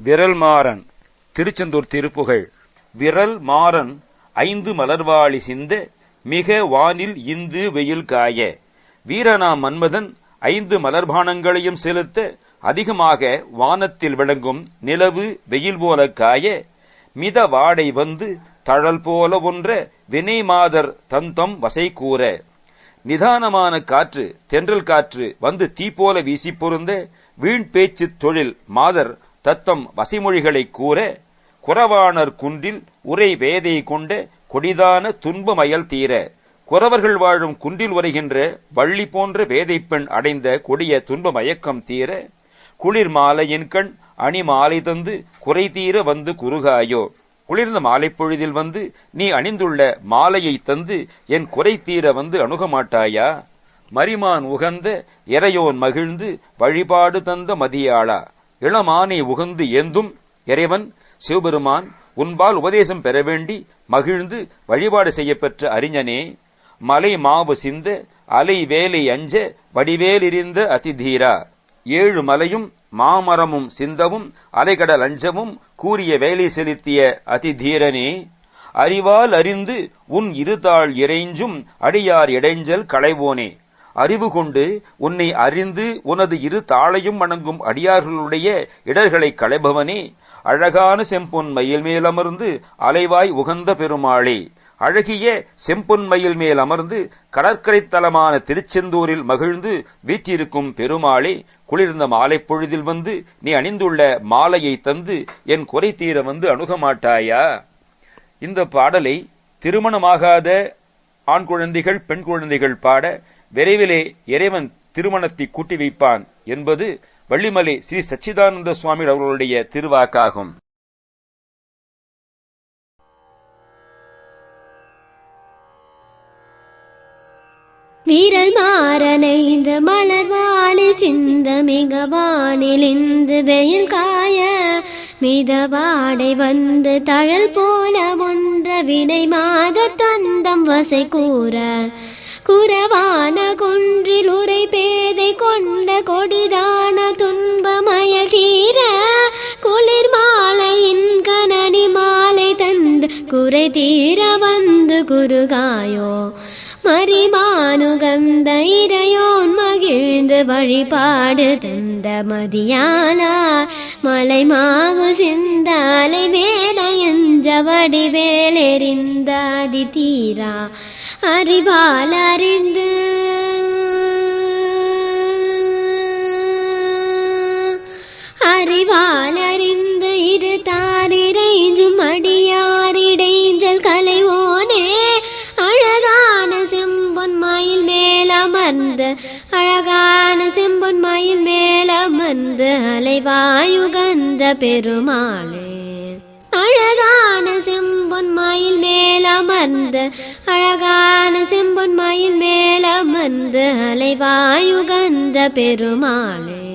விரல் மாறன் திருச்செந்தூர் திருப்புகழ். விரல் மாறன் ஐந்து மலர்வாளி சிந்த மிக வானில் இந்து வெயில் காய. வீரனா மன்மதன் ஐந்து மலர்பானங்களையும் செலுத்த அதிகமாக வானத்தில் விளங்கும் நிலவு வெயில் போல காய. மித வாடை வந்து தழல் போல ஒன்ற வினை மாதர் தந்தம் வசை கூற. நிதானமான காற்று தென்றல் காற்று வந்து தீ போல வீசி பொருந்த வீண் பேச்சு தொழில் மாதர் தத்தம் வசிமொழிகளைக் கூற குறவாணர் குன்றில் உரை வேதை கொண்ட கொடிதான துன்பமயல் தீர. குறவர்கள் வாழும் குன்றில் உரைகின்ற வள்ளி போன்ற வேதைப்பெண் அடைந்த கொடிய துன்ப மயக்கம் தீர. குளிர் மாலையின் கண் அணி மாலை தந்து குறை தீர வந்து குறுகாயோ. குளிர்ந்த மாலை பொழுதில் வந்து நீ அணிந்துள்ள மாலையை தந்து என் குறை தீர வந்து அணுக மாட்டாயா மரிமான் உகந்த இறையோன் மகிழ்ந்து வழிபாடு தந்த மதியாளா? இளமானை உகந்து ஏந்தும் இறைவன் சிவபெருமான் உன்பால் உபதேசம் பெற வேண்டி மகிழ்ந்து வழிபாடு செய்யப்பெற்ற அறிஞனே மலை மாவு சிந்த அலை வேலை அஞ்ச வடிவேலிருந்த அதிதீரா. ஏழு மலையும் மாமரமும் சிந்தவும் அலைகடல் அஞ்சமும் கூறிய வேலை செலுத்திய அதிதீரனே அறிவால் அறிந்து உன் இருதாள் இறைஞ்சும் அடியார் இடைஞ்சல் களைவோனே. அறிவு கொண்டு உன்னை அறிந்து உனது இரு தாளையும் வணங்கும் அடியார்களுடைய இடர்களை களைபவனே. அழகான செம்பொன் மயில் மேல் அமர்ந்து அலைவாய் உகந்த பெருமாளே. அழகிய செம்பொன் மயில் மேல் அமர்ந்து கடற்கரை தலமான திருச்செந்தூரில் மகிழ்ந்து வீற்றிருக்கும் பெருமாளே குளிர்ந்த மாலை பொழுதில் வந்து நீ அணிந்துள்ள மாலையை தந்து என் குறை தீர வந்து அணுக மாட்டாயா? இந்த பாடலை திருமணமாகாத ஆண் குழந்தைகள் பெண் குழந்தைகள் பாட விரைவிலே இறைவன் திருமணத்தை கூட்டி வைப்பான் என்பது வள்ளிமலை ஸ்ரீ சச்சிதானந்த சுவாமி அவர்களுடைய திருவாக்காகும். வீரல் மாறனைந்து மலர்வாளி சிந்த மிகவானிலிந்து வெயில் காய மிதவாடை வந்து தழல் போல ஒன்ற வினை மாத தந்தம் வசை கூற குறவா குன்றில் உரை பேதை கொண்ட கொடிதான துன்பமயல் தீர குளிர் மாலையின் கனனி மாலை தந்து குறை தீர வந்து குருகாயோ மறிமானுகந்த இரையோ எழுந்து வழிபாடு தந்த மதியானா. மலை மாவு சிந்தாலை வேலையஞ்ச வடிவேலெறிந்தாதி தீரா அறிவால் அறிந்து அறிவால் அறிந்து இரு தாரிரைஞ்சும் அடியாரிடைஞ்சல் பெருமாளே. அழகான செம்பொன் மயில் மேலமர்ந்து அழகான செம்பொன் மயில் மேலமர்ந்து அலைவாயுகந்த பெருமாளே.